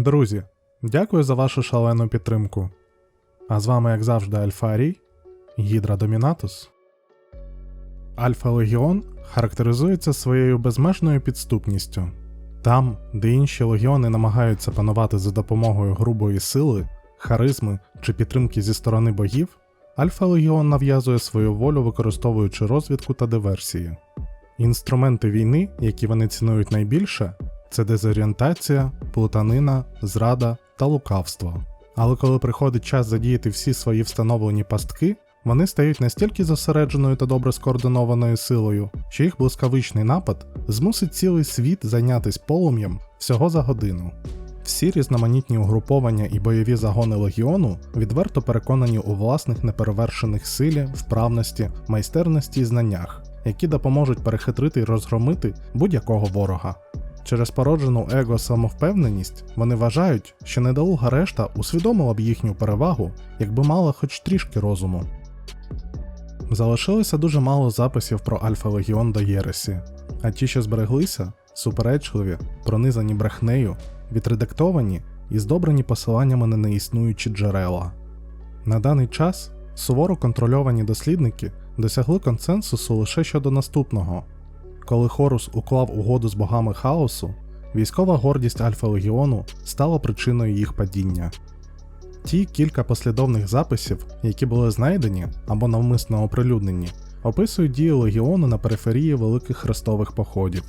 Друзі, дякую за вашу шалену підтримку. А з вами, як завжди, Альфарій, Гідра Домінатус. Альфа Легіон характеризується своєю безмежною підступністю. Там, де інші легіони намагаються панувати за допомогою грубої сили, харизми чи підтримки зі сторони богів, Альфа Легіон нав'язує свою волю, використовуючи розвідку та диверсії. Інструменти війни, які вони цінують найбільше, це дезорієнтація, плутанина, зрада та лукавство. Але коли приходить час задіяти всі свої встановлені пастки, вони стають настільки зосередженою та добре скоординованою силою, що їх блискавичний напад змусить цілий світ зайнятись полум'ям всього за годину. Всі різноманітні угруповання і бойові загони легіону відверто переконані у власних неперевершених силі, вправності, майстерності і знаннях, які допоможуть перехитрити і розгромити будь-якого ворога. Через породжену его самовпевненість вони вважають, що недолуга решта усвідомила б їхню перевагу, якби мала хоч трішки розуму. Залишилося дуже мало записів про Альфа Легіон до Єресі, а ті, що збереглися, суперечливі, пронизані брехнею, відредактовані і здобрені посиланнями на неіснуючі джерела. На даний час суворо контрольовані дослідники досягли консенсусу лише щодо наступного. Коли Хорус уклав угоду з богами хаосу, військова гордість Альфа Легіону стала причиною їх падіння. Ті кілька послідовних записів, які були знайдені або навмисно оприлюднені, описують дії легіону на периферії великих хрестових походів.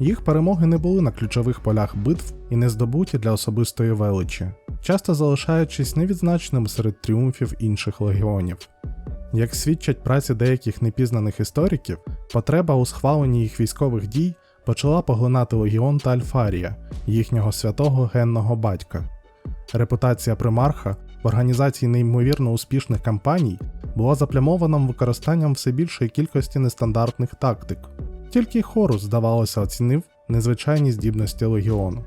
Їх перемоги не були на ключових полях битв і не здобуті для особистої величі, часто залишаючись невідзначеними серед тріумфів інших легіонів. Як свідчать праці деяких непізнаних істориків, потреба у схваленні їх військових дій почала поглинати легіон та Альфарія, їхнього святого генного батька. Репутація примарха в організації неймовірно успішних кампаній була заплямована використанням все більшої кількості нестандартних тактик. Тільки Хорус, здавалося, оцінив незвичайні здібності легіону.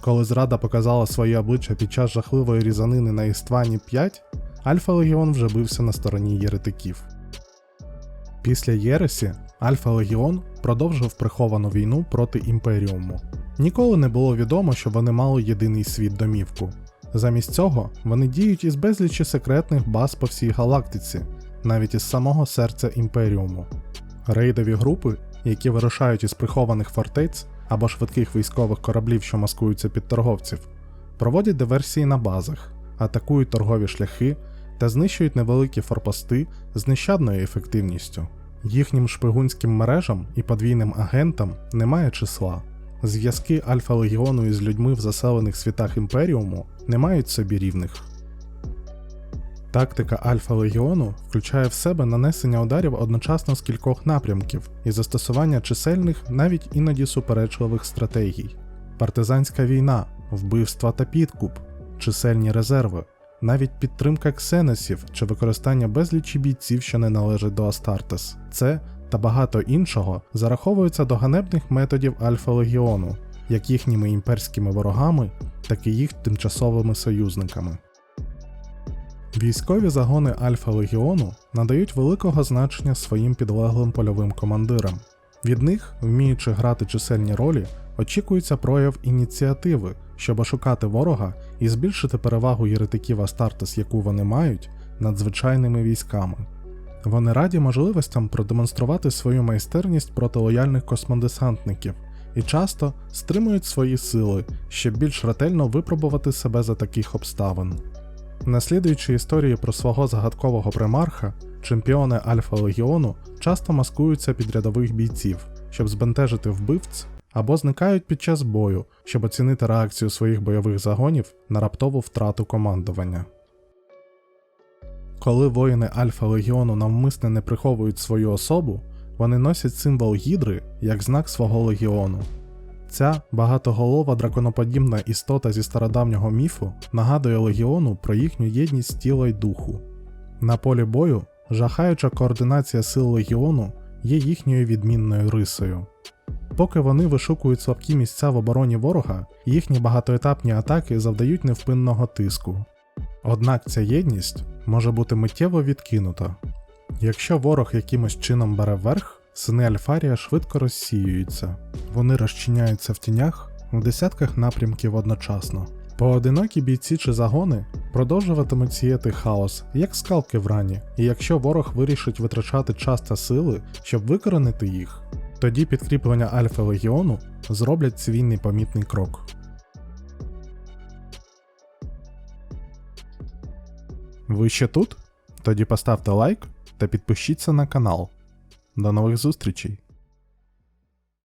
Коли зрада показала своє обличчя під час жахливої різанини на Іствані 5, Альфа Легіон вже бився на стороні єретиків. Після Єресі Альфа Легіон продовжив приховану війну проти Імперіуму. Ніколи не було відомо, що вони мали єдиний світ домівку. Замість цього вони діють із безлічі секретних баз по всій галактиці, навіть із самого серця Імперіуму. Рейдові групи, які вирушають із прихованих фортець або швидких військових кораблів, що маскуються під торговців, проводять диверсії на базах, атакують торгові шляхи та знищують невеликі форпости з нещадною ефективністю. Їхнім шпигунським мережам і подвійним агентам немає числа. Зв'язки Альфа Легіону із людьми в заселених світах Імперіуму не мають собі рівних. Тактика Альфа Легіону включає в себе нанесення ударів одночасно з кількох напрямків і застосування чисельних, навіть іноді суперечливих стратегій. Партизанська війна, вбивства та підкуп, чисельні резерви, навіть підтримка ксеносів чи використання безлічі бійців, що не належать до Астартес. Це та багато іншого зараховуються до ганебних методів Альфа Легіону, як їхніми імперськими ворогами, так і їх тимчасовими союзниками. Військові загони Альфа Легіону надають великого значення своїм підлеглим польовим командирам. Від них, вміючи грати чисельні ролі, очікується прояв ініціативи, щоб ошукати ворога і збільшити перевагу єретиків Астартес, яку вони мають, над звичайними військами. Вони раді можливостям продемонструвати свою майстерність проти лояльних космодесантників і часто стримують свої сили, щоб більш ретельно випробувати себе за таких обставин. Наслідуючи історії про свого загадкового примарха, чемпіони Альфа Легіону часто маскуються під рядових бійців, щоб збентежити вбивць, або зникають під час бою, щоб оцінити реакцію своїх бойових загонів на раптову втрату командування. Коли воїни Альфа Легіону навмисне не приховують свою особу, вони носять символ гідри як знак свого легіону. Ця багатоголова драконоподібна істота зі стародавнього міфу нагадує легіону про їхню єдність тіла й духу. На полі бою жахаюча координація сил легіону є їхньою відмінною рисою. Поки вони вишукують слабкі місця в обороні ворога, їхні багатоетапні атаки завдають невпинного тиску. Однак ця єдність може бути миттєво відкинута. Якщо ворог якимось чином бере верх, сини Альфарія швидко розсіюються, вони розчиняються в тінях в десятках напрямків одночасно. Поодинокі бійці чи загони продовжуватимуть сіяти хаос, як скалки в рані, і якщо ворог вирішить витрачати час та сили, щоб викоренити їх, тоді підкріплення Альфа Легіону зроблять свій непомітний крок. Ви ще тут? Тоді поставте лайк та підпишіться на канал. До нових зустрічей!